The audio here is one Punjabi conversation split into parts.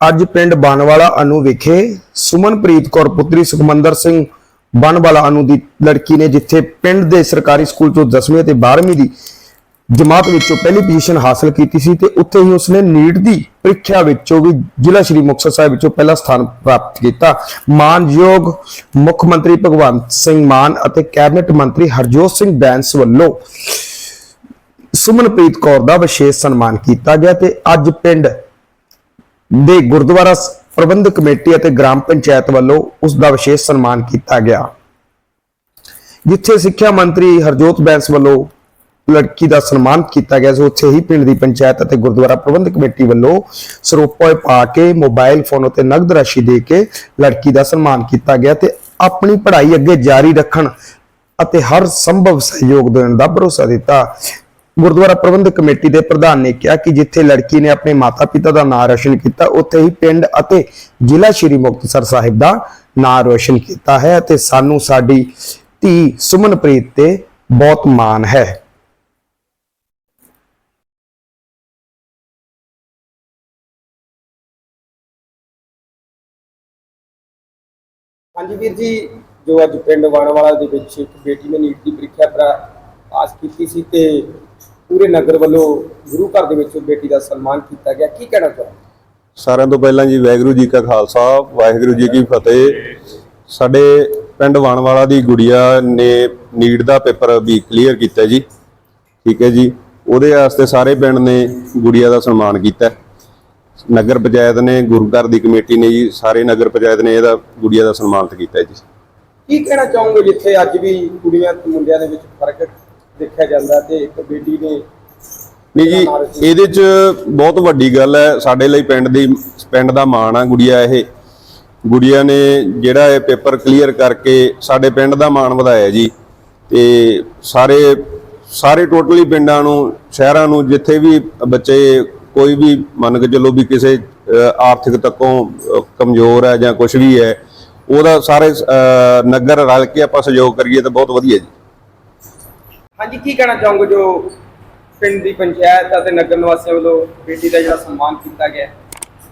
ਅੱਜ ਪਿੰਡ ਬਾਨਵਾਲਾ ਅਨੂ ਵਿਖੇ ਸੁਮਨਪ੍ਰੀਤ ਕੌਰ, ਪੁੱਤਰੀ ਸੁਖਮੰਦਰ ਸਿੰਘ ਬਾਨਵਾਲਾ ਅਨੂ ਦੀ ਲੜਕੀ ਨੇ ਜਿੱਥੇ ਪਿੰਡ ਦੇ ਸਰਕਾਰੀ ਸਕੂਲ ਤੋਂ 10ਵੀਂ ਅਤੇ 12ਵੀਂ ਦੀ ਜਮਾਤ ਵਿੱਚੋਂ ਪਹਿਲੀ ਪੋਜੀਸ਼ਨ ਹਾਸਲ ਕੀਤੀ ਸੀ ਤੇ ਉੱਥੇ ਹੀ ਉਸਨੇ ਨੀਟ ਦੀ ਪ੍ਰੀਖਿਆ ਵਿੱਚੋਂ ਵੀ ਜ਼ਿਲ੍ਹਾ ਸ਼੍ਰੀ ਮੁਕਤਸਰ ਸਾਹਿਬ ਵਿੱਚੋਂ ਪਹਿਲਾ ਸਥਾਨ ਪ੍ਰਾਪਤ ਕੀਤਾ। ਮਾਨਯੋਗ ਮੁੱਖ ਮੰਤਰੀ ਭਗਵੰਤ ਸਿੰਘ ਮਾਨ ਅਤੇ ਕੈਬਨਿਟ ਮੰਤਰੀ ਹਰਜੋਤ ਸਿੰਘ ਬੈਂਸ ਵੱਲੋਂ ਸੁਮਨਪ੍ਰੀਤ ਕੌਰ ਦਾ ਵਿਸ਼ੇਸ਼ ਸਨਮਾਨ ਕੀਤਾ ਗਿਆ ਤੇ ਅੱਜ ਪਿੰਡ ਦੇ ਗੁਰਦੁਆਰਾ ਪ੍ਰਬੰਧਕ ਕਮੇਟੀ ਅਤੇ ਗ੍ਰਾਮ ਪੰਚਾਇਤ ਵੱਲੋਂ ਉਸ ਦਾ ਵਿਸ਼ੇਸ਼ ਸਨਮਾਨ ਕੀਤਾ ਗਿਆ। ਜਿੱਥੇ ਸਿੱਖਿਆ ਮੰਤਰੀ ਹਰਜੋਤ ਬੈਂਸ ਵੱਲੋਂ ਲੜਕੀ ਦਾ ਸਨਮਾਨ ਕੀਤਾ ਗਿਆ ਸੀ, ਉੱਥੇ ਹੀ ਪਿੰਡ ਦੀ ਪੰਚਾਇਤ ਅਤੇ ਗੁਰਦੁਆਰਾ ਪ੍ਰਬੰਧਕ ਕਮੇਟੀ ਵੱਲੋਂ ਸਰੋਪਾ ਪਾ ਕੇ, ਮੋਬਾਈਲ ਫੋਨ ਅਤੇ ਨਗਦ ਰਾਸ਼ੀ ਦੇ ਕੇ ਲੜਕੀ ਦਾ ਸਨਮਾਨ ਕੀਤਾ ਗਿਆ ਤੇ ਆਪਣੀ ਪੜ੍ਹਾਈ ਅੱਗੇ ਜਾਰੀ ਰੱਖਣ ਅਤੇ ਹਰ ਸੰਭਵ ਸਹਿਯੋਗ ਦੇਣ ਦਾ ਭਰੋਸਾ ਦਿੱਤਾ। ਗੁਰਦੁਆਰਾ ਪ੍ਰਬੰਧਕ ਕਮੇਟੀ ਦੇ ਪ੍ਰਧਾਨ ਨੇ ਕਿਹਾ ਕਿ ਜਿੱਥੇ ਲੜਕੀ ਨੇ ਆਪਣੇ ਮਾਤਾ-ਪਿਤਾ ਦਾ ਨਾਮ ਰੋਸ਼ਨ ਕੀਤਾ, ਉੱਥੇ ਹੀ ਪਿੰਡ ਅਤੇ ਜ਼ਿਲ੍ਹਾ ਸ਼੍ਰੀ ਮੁਕਤਸਰ ਸਾਹਿਬ ਦਾ ਨਾਮ ਰੋਸ਼ਨ ਕੀਤਾ ਹੈ ਅਤੇ ਸਾਨੂੰ ਸਾਡੀ ਧੀ ਸੁਮਨਪ੍ਰੀਤ ਤੇ ਬਹੁਤ ਮਾਣ ਹੈ। ਹਾਂਜੀ ਵੀਰ ਜੀ, ਜੋ ਅੱਜ ਪਿੰਡ ਵਾਣਾਵਾਲਾ ਦੇ ਵਿੱਚ ਇੱਕ ਬੇਟੀ ਨੇ ਨੀਟ ਦੀ ਪ੍ਰੀਖਿਆ ਪ੍ਰਾ- ਪਾਸ ਕੀਤੀ ਸੀ ਤੇ ਪੂਰੇ ਨਗਰ ਵੱਲੋਂ ਗੁਰੂ ਘਰ ਦੇ ਵਿੱਚ ਬੇਟੀ ਦਾ ਸਨਮਾਨ ਕੀਤਾ ਗਿਆ। ਕੀ ਕਹਿਣਾ ਚਾਹੁੰਦੇ ਸਾਰਿਆਂ ਤੋਂ ਪਹਿਲਾਂ ਜੀ ਵਾਹਿਗੁਰੂ ਜੀ ਕਾ ਖਾਲਸਾ ਵਾਹਿਗੁਰੂ ਜੀ ਕੀ ਫਤਿਹ। ਸਾਡੇ ਪਿੰਡ ਵਾਣਵਾਲਾ ਦੀ ਗੁੜੀਆ ਨੇ ਨੀਟ ਦਾ ਪੇਪਰ ਵੀ ਕਲੀਅਰ ਕੀਤਾ ਜੀ। ਠੀਕ ਹੈ ਜੀ। ਉਹਦੇ ਵਾਸਤੇ ਸਾਰੇ ਪਿੰਡ ਨੇ ਗੁੜੀਆ ਦਾ ਸਨਮਾਨ ਕੀਤਾ। ਨਗਰ ਪੰਚਾਇਤ ਨੇ ਗੁਰੂ ਘਰ ਦੀ ਕਮੇਟੀ ਨੇ ਜੀ ਸਾਰੇ ਨਗਰ ਪੰਚਾਇਤ ਨੇ ਇਹਦਾ ਗੁੜੀਆ ਦਾ ਸਨਮਾਨਿਤ ਕੀਤਾ ਜੀ। ਕੀ ਕਹਿਣਾ ਚਾਹੋਗੇ ਜਿੱਥੇ ਅੱਜ ਵੀ ਕੁੜੀਆਂ ਤੇ ਮੁੰਡਿਆਂ ਦੇ ਵਿੱਚ ਫ਼ਰਕ ਦੇਖਿਆ ਜਾਂਦਾ ਤੇ ਇੱਕ ਬੇਟੀ ਨੇ ਨਹੀਂ ਜੀ ਇਹਦੇ ਚ ਬਹੁਤ ਵੱਡੀ ਗੱਲ ਹੈ ਸਾਡੇ ਲਈ ਪਿੰਡ ਦੀ ਪਿੰਡ ਦਾ ਮਾਣ ਆ ਗੁੜੀਆ ਇਹ। ਗੁੜੀਆ ਨੇ ਜਿਹੜਾ ਇਹ ਪੇਪਰ ਕਲੀਅਰ ਕਰਕੇ ਸਾਡੇ ਪਿੰਡ ਦਾ ਮਾਣ ਵਧਾਇਆ ਜੀ। ਤੇ ਸਾਰੇ ਸਾਰੇ ਟੋਟਲੀ ਪਿੰਡਾਂ ਨੂੰ ਸ਼ਹਿਰਾਂ ਨੂੰ ਜਿੱਥੇ ਵੀ ਬੱਚੇ ਕੋਈ ਵੀ ਮੰਨ ਕੇ ਚੱਲੋ ਵੀ ਕਿਸੇ ਆਰਥਿਕ ਤੱਕੋਂ ਕਮਜ਼ੋਰ ਹੈ ਜਾਂ ਕੁਝ ਵੀ ਹੈ ਉਹਦਾ ਸਾਰੇ ਨਗਰ ਰਲ ਕੇ ਆਪਾਂ ਸਹਿਯੋਗ ਕਰੀਏ ਤਾਂ ਬਹੁਤ ਵਧੀਆ ਜੀ। ਹਾਂਜੀ ਕੀ ਕਹਿਣਾ ਚਾਹੋਗੇ ਜੋ ਪਿੰਡ ਦੀ ਪੰਚਾਇਤ ਅਤੇ ਨਗਰ ਨਿਵਾਸੀਆਂ ਵੱਲੋਂ ਬੇਟੀ ਦਾ ਜਿਹੜਾ ਸਨਮਾਨ ਕੀਤਾ ਗਿਆ?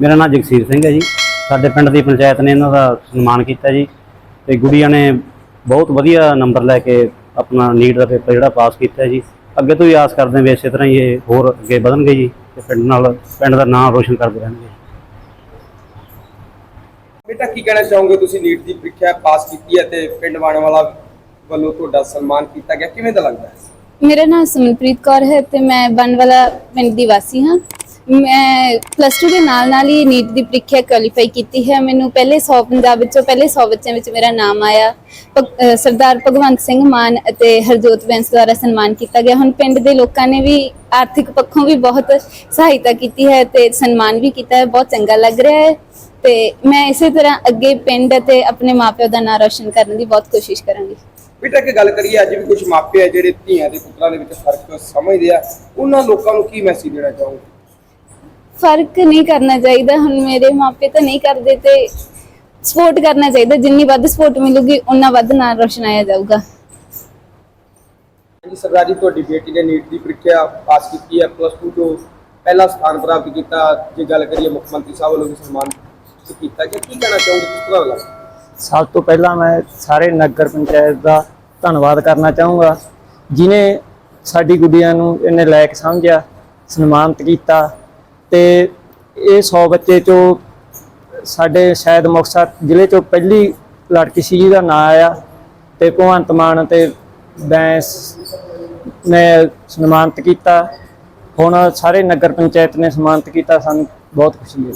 ਮੇਰਾ ਨਾਮ ਜਗਸੀਰ ਸਿੰਘ ਹੈ ਜੀ। ਸਾਡੇ ਪਿੰਡ ਦੀ ਪੰਚਾਇਤ ਨੇ ਇਹਨਾਂ ਦਾ ਸਨਮਾਨ ਕੀਤਾ ਜੀ ਤੇ ਗੁੜੀਆ ਨੇ ਬਹੁਤ ਵਧੀਆ ਨੰਬਰ ਲੈ ਕੇ ਆਪਣਾ ਨੀਟ ਦਾ ਪੇਪਰ ਜਿਹੜਾ ਪਾਸ ਕੀਤਾ ਜੀ। ਅੱਗੇ ਤੋਂ ਵੀ ਆਸ ਕਰਦੇ ਹਾਂ ਵੀ ਇਸੇ ਤਰ੍ਹਾਂ ਹੀ ਇਹ ਹੋਰ ਅੱਗੇ ਵਧਣਗੇ ਜੀ ਤੇ ਪਿੰਡ ਨਾਲ ਪਿੰਡ ਦਾ ਨਾਮ ਰੋਸ਼ਨ ਕਰਦੇ ਰਹਿਣਗੇ। ਬੇਟਾ ਕੀ ਕਹਿਣਾ ਚਾਹੋਗੇ? ਤੁਸੀਂ ਨੀਟ ਦੀ ਪ੍ਰੀਖਿਆ ਪਾਸ ਕੀਤੀ ਹੈ ਤੇ ਪਿੰਡ ਵਾਣਾਵਾਲਾ ਵੱਲੋਂ ਤੁਹਾਡਾ ਸਨਮਾਨ ਕੀਤਾ ਗਿਆ? ਕਿਵੇਂ ਦਾ ਲੱਗਦਾ ਹੈ? ਮੇਰਾ ਨਾਮ ਸਮਨਪ੍ਰੀਤ ਕੌਰ ਹੈ ਤੇ ਮੈਂ ਬਣਵਾਲਾ ਪਿੰਡ ਦੀ ਵਾਸੀ ਹਾਂ। ਮੈਂ ਪਲੱਸ 2 ਦੇ ਨਾਲ ਨਾਲ ਹੀ ਨੀਟ ਦੀ ਪ੍ਰੀਖਿਆ ਕੁਆਲੀਫਾਈ ਕੀਤੀ ਹੈ। ਮੈਨੂੰ ਪਹਿਲੇ 100 ਪੰਜਾਬ ਵਿੱਚੋਂ ਪਹਿਲੇ 100 ਬੱਚਿਆਂ ਵਿੱਚ ਮੇਰਾ ਨਾਮ ਆਇਆ। ਸਰਦਾਰ ਭਗਵੰਤ ਸਿੰਘ ਮਾਨ ਅਤੇ ਹਰਜੋਤ ਬੈਂਸ ਦੁਆਰਾ ਸਨਮਾਨ ਕੀਤਾ ਗਿਆ। ਹੁਣ ਪਿੰਡ ਦੇ ਲੋਕਾਂ ਨੇ ਵੀ ਆਰਥਿਕ ਪੱਖੋਂ ਵੀ ਬਹੁਤ ਸਹਾਇਤਾ ਕੀਤੀ ਹੈ ਤੇ ਸਨਮਾਨ ਵੀ ਕੀਤਾ ਹੈ। ਬਹੁਤ ਚੰਗਾ ਲੱਗ ਰਿਹਾ ਹੈ ਤੇ ਮੈਂ ਇਸੇ ਤਰ੍ਹਾਂ ਅੱਗੇ ਪਿੰਡ ਅਤੇ ਆਪਣੇ ਮਾਪਿਆਂ ਦਾ ਨਾਂ ਰੌਸ਼ਨ ਕਰਨ ਦੀ ਬਹੁਤ ਕੋਸ਼ਿਸ਼ ਕਰਾਂਗੀ। ਬੇਟਾ ਕਿ ਗੱਲ ਕਰੀਏ, ਅੱਜ ਵੀ ਕੁਝ ਮਾਪੇ ਆ ਜਿਹੜੇ ਧੀਆਂ ਦੇ ਪੁੱਤਰਾਂ ਦੇ ਵਿੱਚ ਫ਼ਰਕ ਸਮਝਦੇ ਆ। ਉਹਨਾਂ ਲੋਕਾਂ ਨੂੰ ਕੀ ਮੈਸੇਜ ਦੇਣਾ ਚਾਹੋਗੇ? ਫ਼ਰਕ ਨਹੀਂ ਕਰਨਾ ਚਾਹੀਦਾ। ਹੁਣ ਮੇਰੇ ਮਾਪੇ ਤਾਂ ਨਹੀਂ ਕਰਦੇ ਤੇ ਸਪੋਰਟ ਕਰਨਾ ਚਾਹੀਦਾ। ਜਿੰਨੀ ਵੱਧ ਸਪੋਰਟ ਮਿਲੂਗੀ ਉਨਾ ਵੱਧ ਨਾਂ ਰੋਸ਼ਨਾਇਆ ਜਾਊਗਾ। ਜੀ ਸਰਦਾਰ ਜੀ ਤੁਹਾਡੀ ਬੇਟੀ ਨੇ ਨੀਟ ਦੀ ਪ੍ਰੀਖਿਆ ਪਾਸ ਕੀਤੀ ਹੈ ਪਲੱਸ 2 ਤੋਂ ਪਹਿਲਾ ਸਥਾਨ ਪ੍ਰਾਪਤ ਕੀਤਾ। ਜੇ ਗੱਲ ਕਰੀਏ ਮੁੱਖ ਮੰਤਰੀ ਸਾਹਿਬ ਵੱਲੋਂ ਵੀ ਸਨਮਾਨ ਕੀਤਾ ਗਿਆ। ਕੀ ਕਹਿਣਾ ਚਾਹੋਗੇ ਕਿਸ ਤਰ੍ਹਾਂ ਲੱਗਾ ਸਭ ਤੋਂ ਪਹਿਲਾਂ ਮੈਂ ਸਾਰੇ ਨਗਰ ਪੰਚਾਇਤ ਦਾ ਧੰਨਵਾਦ ਕਰਨਾ ਚਾਹੂੰਗਾ ਜਿਨੇ ਸਾਡੀ ਗੁੱਡੀਆਂ ਨੂੰ ਇਹਨੇ ਲਾਇਕ ਸਮਝਿਆ ਸਨਮਾਨਿਤ ਕੀਤਾ। ਤੇ ਇਹ 100 ਬੱਚੇ ਚੋਂ ਸਾਡੇ ਸ਼ਾਇਦ ਮੁਕਤਸਰ ਜ਼ਿਲ੍ਹੇ ਚੋਂ ਪਹਿਲੀ ਲੜਕੀ ਸੀ ਜਿਹਦਾ ਨਾਂ ਆਇਆ ਤੇ ਭਗਵੰਤ ਮਾਨ ਤੇ ਬੈਂਸ ਨੇ ਸਨਮਾਨਿਤ ਕੀਤਾ। ਹੁਣ ਸਾਰੇ ਨਗਰ ਪੰਚਾਇਤ ਨੇ ਸਨਮਾਨਿਤ ਕੀਤਾ, ਸਾਨੂੰ ਬਹੁਤ ਖੁਸ਼ੀ ਹੋਈ